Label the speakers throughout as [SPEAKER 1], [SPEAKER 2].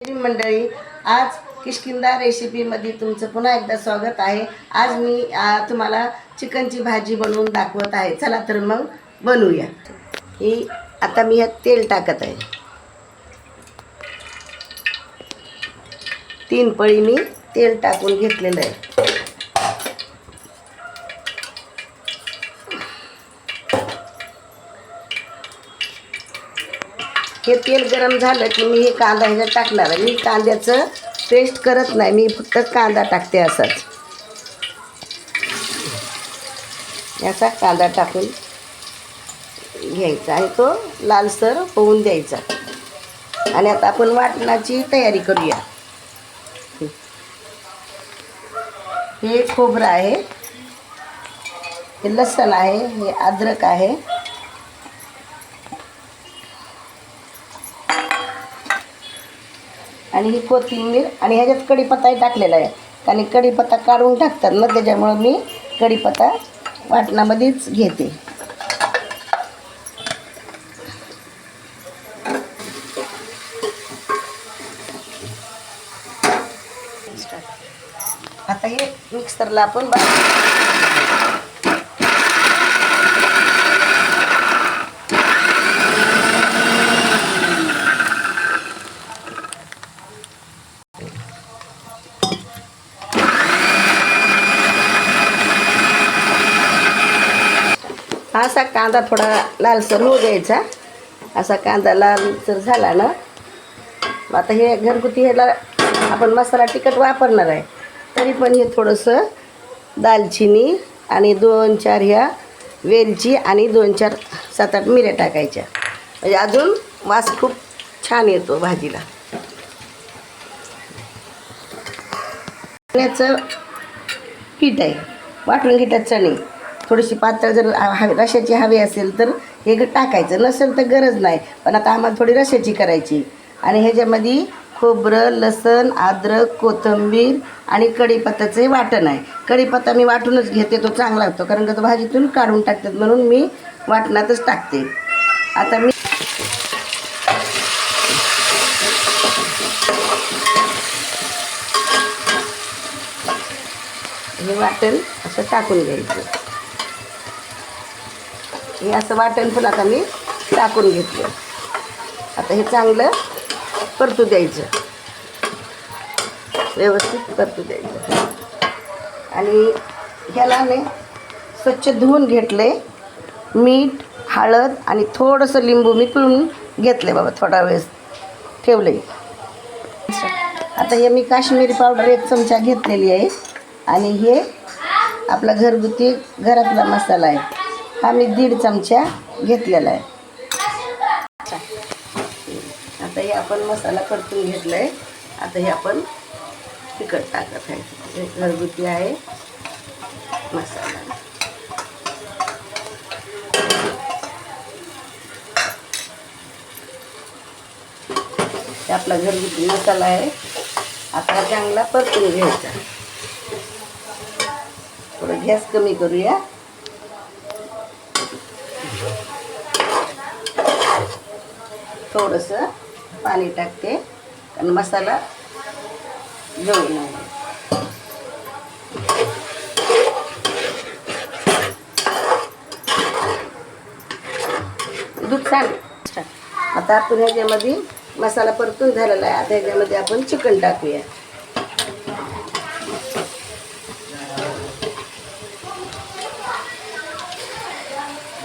[SPEAKER 1] मंडळी आज किशकिंदा रेसिपीमध्ये तुमचं पुन्हा एकदा स्वागत आहे. आज मी तुम्हाला चिकनची भाजी बनवून दाखवत आहे. चला तर मग बनवूया. ही आता मी ह्यात तेल टाकत आहे. तीन पळी मी तेल टाकून घेतलेलं आहे. हे तेल गरम झालं की मी हे कांदा ह्याच्यात टाकणार आहे. मी कांद्याचं पेस्ट करत नाही. मी फक्त कांदा टाकते असाच. याचा कांदा टाकून घ्यायचा आणि तो लालसर होऊन द्यायचा. आणि आता आपण वाटणाची तयारी करूया. हे खोबरं आहे. हे लसण आहे. हे अद्रक आहे. आणि ही कोथिंबीर आणि ह्याच्यात कढीपत्ताही टाकलेला आहे. कारण कढीपत्ता काढून टाकतात ना त्याच्यामुळं मी कढीपत्ता वाटणामध्येच घेते. आता हे मिक्सरला आपण हा असा कांदा थोडा लालसर होऊ द्यायचा. असा कांदा लालसर झाला ना मग आता हे घरगुती ह्याला आपण मसाला तिखट वापरणार आहे. तरी पण हे थोडंसं दालचिनी आणि दोन चार ह्या वेलची आणि दोन चार सात आठ मिऱ्या टाकायच्या. म्हणजे अजून वास खूप छान येतो भाजीला. चण्याचं पीठ आहे. वाटून घेतात चणे. थोडीशी पातळ जर हवी रशाची हवी असेल तर हे टाकायचं. नसेल तर गरज नाही पण आता आम्हाला थोडी रशाची करायची. आणि ह्याच्यामध्ये खोबरं लसण अद्रक कोथिंबीर आणि कढीपत्त्याचं वाटण आहे. कढीपत्ता मी वाटूनच घेते तो चांगला होतो कारण का तो भाजीतून काढून टाकतात म्हणून मी वाटणातच टाकते. आता मी हे वाटण असं टाकून घ्यायचं. हे असं वाटण पण आता मी टाकून घेतलं. आता हे चांगलं परतू द्यायचं. व्यवस्थित परतू द्यायचं. आणि ह्याला मी स्वच्छ धुवून घेतले मीठ हळद आणि थोडंसं लिंबू मी पिळून घेतलं बाबा थोडा वेळ ठेवले आता हे मी काश्मीरी पावडर एक चमचा घेतलेली आहे. आणि हे आपला घरगुती घरातला मसाला आहे. हा मी दीड चमचा घेतलेला आहे. आता हे आपण मसाला परतून घेतला आहे आता हे आपण तिखट टाकत आहे. हे घरगुती आहे मसाला. हे आपला घरगुती मसाला आहे. आता चांगला परतून घ्यायचा. थोडं गॅस कमी करूया. थोडंसं पाणी टाकते आणि मसाला जळून दूध छान. आता आपण ह्याच्यामध्ये मसाला परतून झालेला आहे. आता ह्याच्यामध्ये आपण चिकन टाकूया.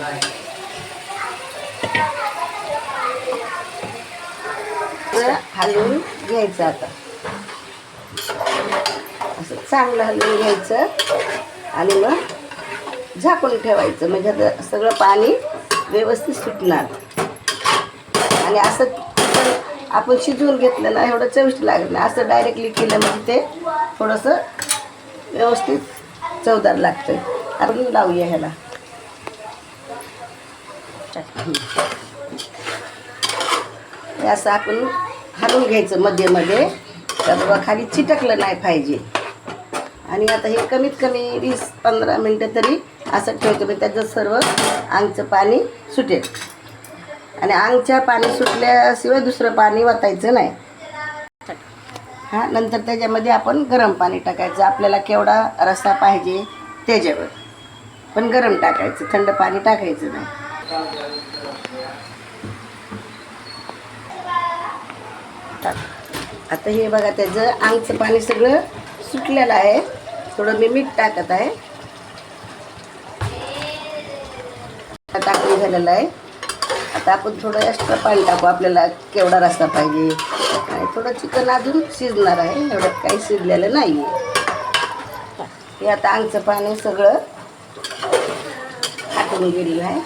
[SPEAKER 1] असं हलवून घ्यायचं आता. असं चांगलं हलवून घ्यायचं आणि मग झाकून ठेवायचं. म्हणजे आता सगळं पाणी व्यवस्थित सुटणार. आणि असं आपण शिजवून घेतलं ना एवढं चविष्ट लागत नाही. असं डायरेक्टली केलं म्हणजे ते थोडंसं व्यवस्थित चवदार लागतं आपण लावूया ह्याला. हे असं आपण हलवून घ्यायचं मध्ये मध्ये. तर बाबा खाली चिटकलं नाही पाहिजे. आणि आता हे कमीत कमी वीस पंधरा मिनटं तरी असं ठेवतो. मी त्याचं सर्व अंगचं पाणी सुटेल. आणि आंगच्या पाणी सुटल्याशिवाय दुसरं पाणी वाचायचं नाही. हां नंतर त्याच्यामध्ये आपण गरम पाणी टाकायचं. आपल्याला केवढा रस्सा पाहिजे त्याच्यावर. पण गरम टाकायचं. थंड पाणी टाकायचं नाही. टाक. आता हे बघा त्याचं आंगचं पाणी सगळं सुटलेलं आहे. थोडं मी मीठ टाकत आहे. टाकून झालेलं आहे. आता आपण थोडं एक्स्ट्रा पाणी टाकू. आपल्याला केवढा रस्ता पाहिजे. आणि थोडं चिकन अजून शिजणार आहे. एवढं काही शिजलेलं नाही आहे हे आता आंगचं पाणी सगळं टाकून गेलेलं आहे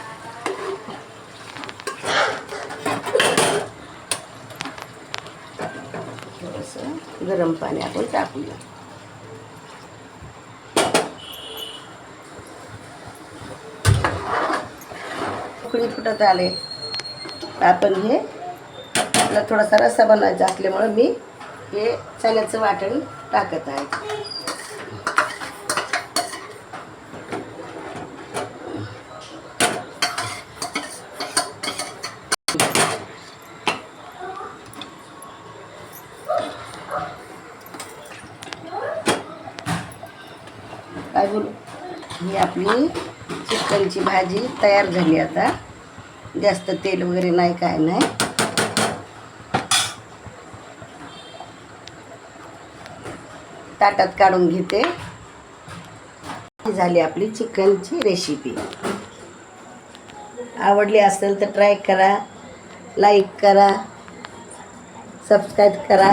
[SPEAKER 1] थोडंसं गरम पाणी आपण टाकूया. उकळी फुटत आले. आपण हे आपला थोडासा रस्सा बनवायचा असल्यामुळं मी हे चण्याचं वाटण टाकत आहे. काय बोलू? ही आपली चिकनची भाजी तयार झाली आता. जास्त तेल वगैरे नाही काय नाही. ताटात काढून घेते. ही झाली आपली चिकनची रेसिपी आवडली असेल तर ट्राय करा लाईक करा सबस्क्राईब करा.